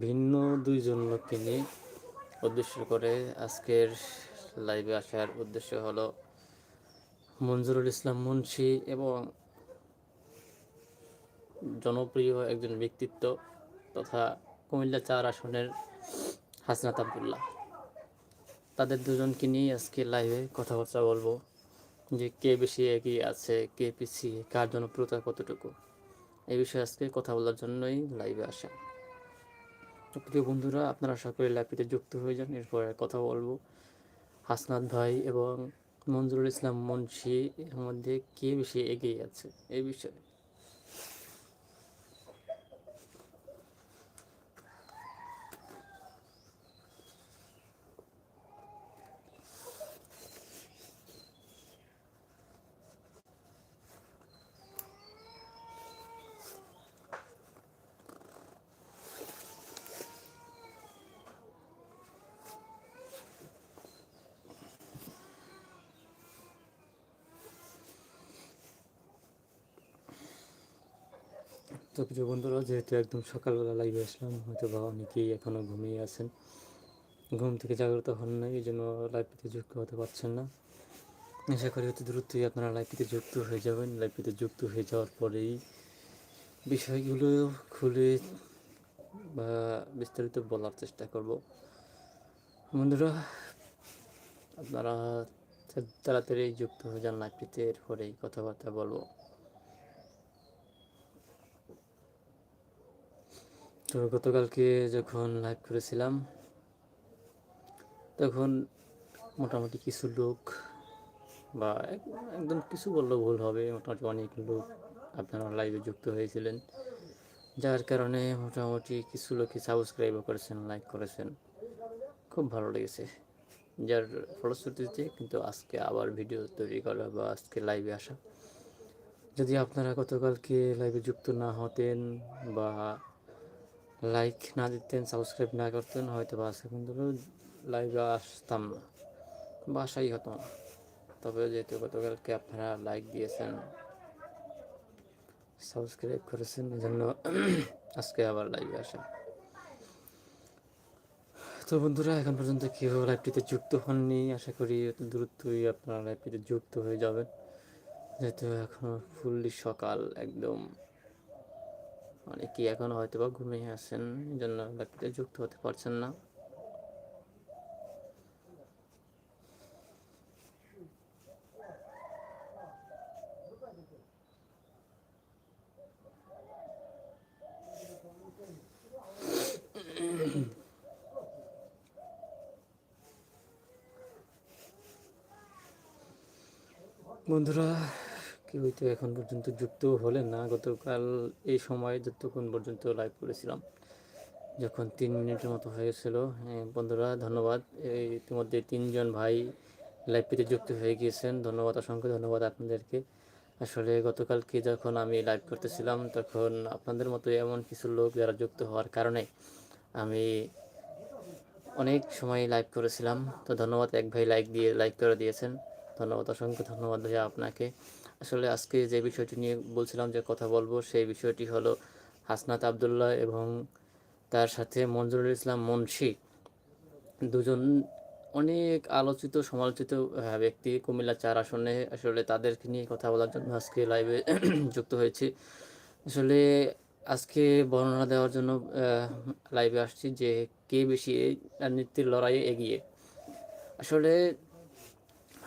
ভিন্ন দুইজন লোককে নিয়ে উদ্দেশ্য করে আজকের লাইভে আসার উদ্দেশ্য হলো মঞ্জুরুল ইসলাম মুন্সি এবং জনপ্রিয় একজন ব্যক্তিত্ব তথা কুমিল্লা চার আসনের হাসনাত আবদুল্লাহ। তাদের দুজনকে নিয়ে আজকে লাইভে কথাবার্তা বলব যে কে বেশি এগিয়ে আছে, কে পিছিয়ে, কার জনপ্রিয়তা কতটুকু। এই বিষয়ে আজকে কথা বলার জন্যই লাইভে আসা। প্রিয় বন্ধুরা, আপনারা সকলে ল্যাপিতে যুক্ত হয়ে যান। এরপরে কথা বলব। হাসনাত ভাই এবং মঞ্জুরুল ইসলাম মুন্সি এর মধ্যে কে বেশি এগিয়ে আছে? এই বিষয়ে। তো প্রিয় বন্ধুরা, যেহেতু একদম সকালবেলা লাইভে আসলাম হয়তো বা অনেকেই এখনও ঘুমিয়ে আছেন। ঘুম থেকে জাগ্রত হন না এই জন্য লাইভটিতে যুক্ত হতে পারছেন না। আশা করি অতি দ্রুতই আপনারা লাইভটিতে যুক্ত হয়ে যাবেন। লাইভটিতে যুক্ত হয়ে যাওয়ার পরেই বিষয়গুলো খুলে বা বিস্তারিত বলার চেষ্টা করব। বন্ধুরা, আপনারা তাড়াতাড়ি যুক্ত হয়ে যান লাইভটিতে এরপরেই কথাবার্তা বলব। তো গতকালকে যখন লাইভ করেছিলাম, তখন মোটামুটি কিছু লোক বা একদম কিছু বললেও ভুল হবে, মোটামুটি অনেক লোক আপনারা লাইভে যুক্ত হয়েছিলেন, যার কারণে মোটামুটি কিছু লোকই সাবস্ক্রাইবও করেছেন লাইক করেছেন। খুব ভালো লেগেছে। যার ফলশ্রুতিতে কিন্তু আজকে আবার ভিডিও তৈরি করা বা আজকে লাইভে আসা। যদি আপনারা গতকালকে লাইভে যুক্ত না হতেন বা লাইক না দিতেন সাবস্ক্রাইব না করতেন হয়তো বা কিন্তু লাইভে আসতাম না। বাসাই হতো না। তবে যেহেতু গতকালকে আপনারা লাইক দিয়েছেন সাবস্ক্রাইব করেছেন, এজন্য আজকে আবার লাইভে আসা। তো বন্ধুরা, এখন পর্যন্ত কেউ লাইভটিতে যুক্ত হননি। আশা করি অতি দ্রুতই আপনারা লাইভটিতে যুক্ত হয়ে যাবেন। যেহেতু এখনও ফুললি সকাল, একদম অনেকেই এখন হয়তো বা ঘুমিয়ে আছেন এই জন্য লাইভটিতে যুক্ত হতে পারছেন না। বন্ধুরা কেউ তো এখন পর্যন্ত যুক্ত হলেন না। গতকাল এই সময় যতক্ষণ পর্যন্ত লাইভ করেছিলাম যখন তিন মিনিটের মতো হয়েছিল হ্যাঁ, বন্ধুরা ধন্যবাদ। এই ইতিমধ্যে তিনজন ভাই লাইভটিতে যুক্ত হয়ে গিয়েছেন। ধন্যবাদ অসংখ্য ধন্যবাদ আপনাদেরকে। আসলে গতকালকে যখন আমি লাইভ করতেছিলাম তখন আপনাদের মতো এমন কিছু লোক যারা যুক্ত হওয়ার কারণে আমি অনেক সময় লাইভ করেছিলাম। তো ধন্যবাদ এক ভাই লাইক দিয়ে লাইক করে দিয়েছেন। ধন্যবাদ অসংখ্য ধন্যবাদ ভাইয়া আপনাকে। আসলে আজকে যে বিষয়টি নিয়ে বলছিলাম যে কথা বলব, সেই বিষয়টি হলো হাসনাত আবদুল্লাহ এবং তার সাথে মঞ্জুরুল ইসলাম মুন্সি। দুজন অনেক আলোচিত সমালোচিত ব্যক্তি। কুমিল্লা চার আসনে আসলে তাদেরকে নিয়ে কথা বলার জন্য আজকে লাইভে যুক্ত হয়েছি। আসলে আজকে বর্ণনা দেওয়ার জন্য লাইভে আসছি যে কে বেশি রাজনীতির লড়াইয়ে এগিয়ে। আসলে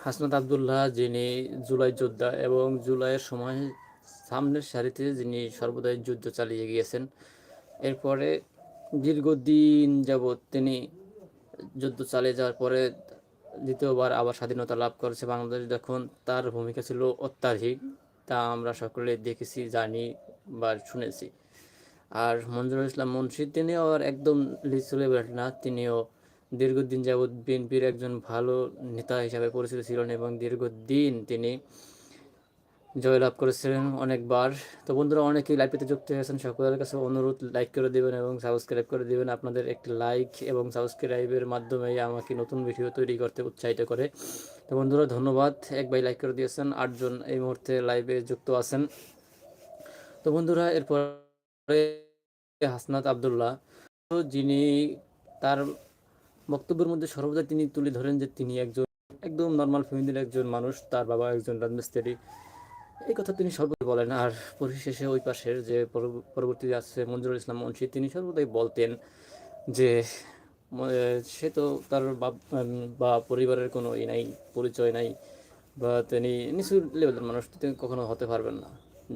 হাসনাত আবদুল্লাহ, যিনি জুলাই যোদ্ধা এবং জুলাইয়ের সময় সামনের সারিতে যিনি সর্বদাই যুদ্ধ চালিয়ে গিয়েছেন, এরপরে দীর্ঘদিন যাবৎ তিনি যুদ্ধ চালিয়ে যাওয়ার পরে দ্বিতীয়বার আবার স্বাধীনতা লাভ করেছে বাংলাদেশ। যখন তার ভূমিকা ছিল অত্যাধিক, তা আমরা সকলে দেখেছি, জানি বা শুনেছি। আর মঞ্জুরুল ইসলাম মুন্সি, তিনিও আর একদম লিচু লেভেল না, তিনিও দীর্ঘদিন যাবৎ বিএনপির একজন ভালো নেতা হিসাবে পরিচিত ছিলেন এবং দীর্ঘদিন তিনি জয়লাভ করেছিলেন অনেকবার। তো বন্ধুরা, অনেকেই লাইভটিতে যুক্ত হয়েছেন। সকলের কাছে অনুরোধ লাইক করে দিবেন এবং সাবস্ক্রাইব করে দিবেন। আপনাদের একটি লাইক এবং সাবস্ক্রাইবের মাধ্যমে আমাকে নতুন ভিডিও তৈরি করতে উৎসাহিত করে। তো বন্ধুরা, ধন্যবাদ। এক ভাই লাইক করে দিয়েছেন, আটজন এই মুহূর্তে লাইভে যুক্ত আছেন। তো বন্ধুরা, এরপরে হাসনাত আবদুল্লাহ যিনি তার বক্তব্যের মধ্যে সর্বদা তিনি তুলে ধরেন যে তিনি একজন, একদম নর্মাল ফ্যামিলির একজন মানুষ, তার বাবা একজন রাজমিস্ত্রি। এই কথা তিনি সর্বদাই বলেন। আর পরিশেষে ওই পাশের যে পরবর্তী আছে মঞ্জুরুল ইসলাম মুন্সি, তিনি সর্বদাই বলতেন যে সে তো তার বা পরিবারের কোনো ই নাই, পরিচয় নাই, বা তিনি নিচু লেভেলের মানুষ তিনি কখনো হতে পারবেন না।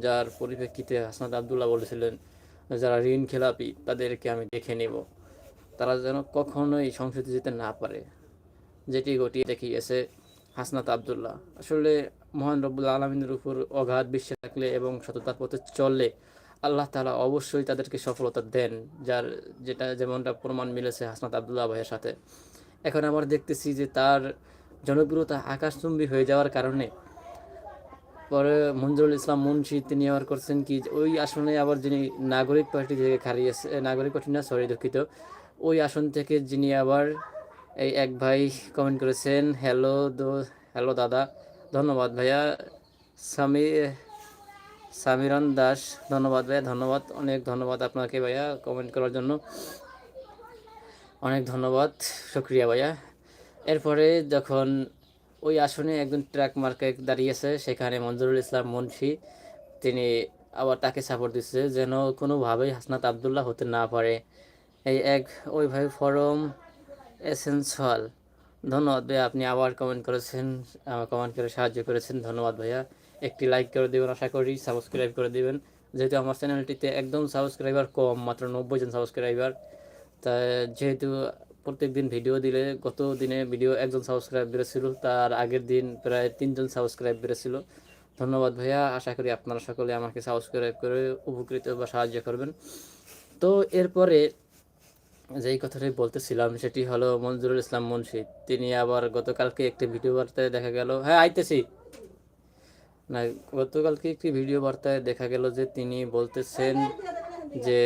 যার পরিপ্রেক্ষিতে হাসনাত আবদুল্লাহ বলেছিলেন, যারা ঋণ খেলাপি, তাদেরকে আমি দেখে নেব। তারা যেন কখনোই সংসদে যেতে না পারে। যেটি ঘটিয়ে দেখিয়েছে হাসনাত আবদুল্লাহ। আসলে মহান রব্বুল আলমিনের উপর অগাধ বিশ্বাস থাকলে এবং সততার পথে চললে আল্লাহ তাআলা অবশ্যই তাদেরকে সফলতা দেন যার যেটা যেমনটা প্রমাণ মিলেছে হাসনাত আবদুল্লাহ ভাইয়ের সাথে। এখন আবার দেখতেছি যে তার জনপ্রিয়তা আকাশচুম্বী হয়ে যাওয়ার কারণে পরে মঞ্জুরুল ইসলাম মুন্সি তিনি আবার করছেন কি ওই আসনে আবার যিনি নাগরিক পার্টি থেকে হারিয়েছে এ, নাগরিক পার্টি না সরি দুঃখিত। ওই আসন থেকে যিনি আবার এই এক ভাই কমেন্ট করেছেন হ্যালো দো হ্যালো দাদা। ধন্যবাদ ভাইয়া। সামি, সামিরন দাস, ধন্যবাদ ভাইয়া, ধন্যবাদ। অনেক ধন্যবাদ আপনাকে ভাইয়া কমেন্ট করার জন্য। অনেক ধন্যবাদ, শুক্রিয়া ভাইয়া। এরপরে যখন ওই আসনে একজন ট্র্যাক মার্কে দাঁড়িয়েছে, সেখানে মঞ্জুরুল ইসলাম মুন্সি, তিনি আবার তাকে সাপোর্ট দিচ্ছে যেন কোনোভাবেই হাসনাত আবদুল্লাহ হতে না পারে। এই এক ওই ভাই ফরম এসেন্সুয়াল ধন্যবাদ ভাইয়া, আপনি আবার কমেন্ট করেছেন, আমার কমেন্ট করে সাহায্য করেছেন। ধন্যবাদ ভাইয়া। একটি লাইক করে দেবেন, আশা করি সাবস্ক্রাইব করে দেবেন। যেহেতু আমার চ্যানেলটিতে একদম সাবস্ক্রাইবার কম, মাত্র নব্বই জন সাবস্ক্রাইবার তা যেহেতু প্রত্যেক দিন ভিডিও দিলে, গত দিনে ভিডিও একজন সাবস্ক্রাইব বেড়েছিল, তার আগের দিন প্রায় তিনজন সাবস্ক্রাইব বেড়েছিল। ধন্যবাদ ভাইয়া, আশা করি আপনারা সকলে আমাকে সাবস্ক্রাইব করে উপকৃত বা সাহায্য করবেন। তো এরপরে যেই কথাটাই বলতেছিলাম, সেটি হলো মঞ্জুরুল ইসলাম মুন্সি। তিনি আবার গতকালকে একটি ভিডিও বার্তায় দেখা গেল হ্যাঁ আইতেছি। না, গতকালকে একটি ভিডিও বার্তায় দেখা গেল যে তিনি বলতেছেন যে,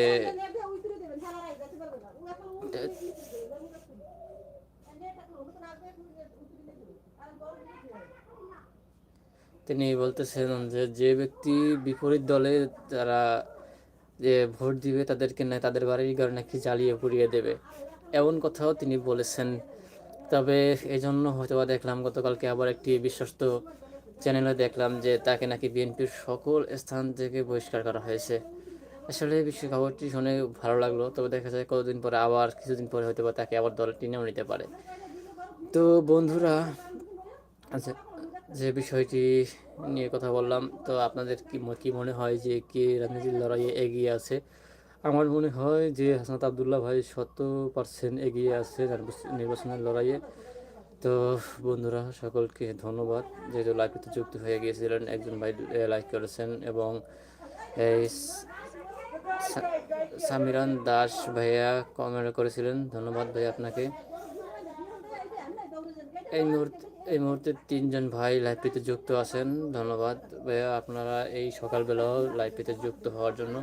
তিনি বলতেছেন যে যে ব্যক্তি বিপরীত দলে তারা যে ভোট দিবে তাদেরকে না, তাদের বাড়ির ঘর নাকি জ্বালিয়ে পুড়িয়ে দেবে। এমন কথাও তিনি বলেছেন। তবে এজন্য হয়তো বা দেখলাম, গতকালকে আবার একটি বিশ্বস্ত চ্যানেলে দেখলাম যে তাকে নাকি বিএনপির সকল স্থান থেকে বহিষ্কার করা হয়েছে। আসলে বিশ্ব খবরটি শুনে ভালো লাগল। তবে দেখা যায় কতদিন পরে আবার, কিছুদিন পরে হয়তো বা তাকে আবার দলে টেনেও নিতে পারে। তো বন্ধুরা আচ্ছা যে বিষয়টি নিয়ে কথা বললাম, তো আপনাদের কি কি মনে হয় যে কে রাজনীতির লড়াইয়ে এগিয়ে আছে? আমার মনে হয় যে হাসনাত আবদুল্লাহ ভাই শত পার্সেন্ট এগিয়ে আছে নির্বাচ- নির্বাচনের লড়াইয়ে। তো বন্ধুরা, সকলকে ধন্যবাদ। যেহেতু লাইভে যুক্ত হয়ে গিয়েছিলেন, একজন ভাই লাইক করেছেন এবং এই সামিরান দাস ভাইয়া কমেন্ট করেছিলেন। ধন্যবাদ ভাই আপনাকে। এই মুহূর্তে এই মুহূর্তে তিনজন ভাই লাইভটিতে যুক্ত আছেন। ধন্যবাদ। ভাইয়া, আপনারা এই সকালবেলাও লাইভটিতে যুক্ত হওয়ার জন্য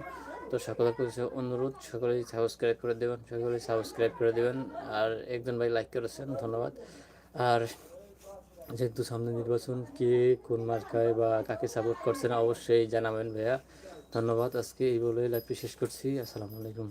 তো সকলের কাছে অনুরোধ, সকলেই সাবস্ক্রাইব করে দেবেন, সকলেই সাবস্ক্রাইব করে দেবেন। আর একজন ভাই লাইক করেছেন, ধন্যবাদ। আর যেহেতু সামনে নির্বাচন, কে কোন মার্কায় বা কাকে সাপোর্ট করছেন অবশ্যই জানাবেন ভাইয়া। ধন্যবাদ। আজকে এই বলেই লাইভটি শেষ করছি। আসসালামু আলাইকুম।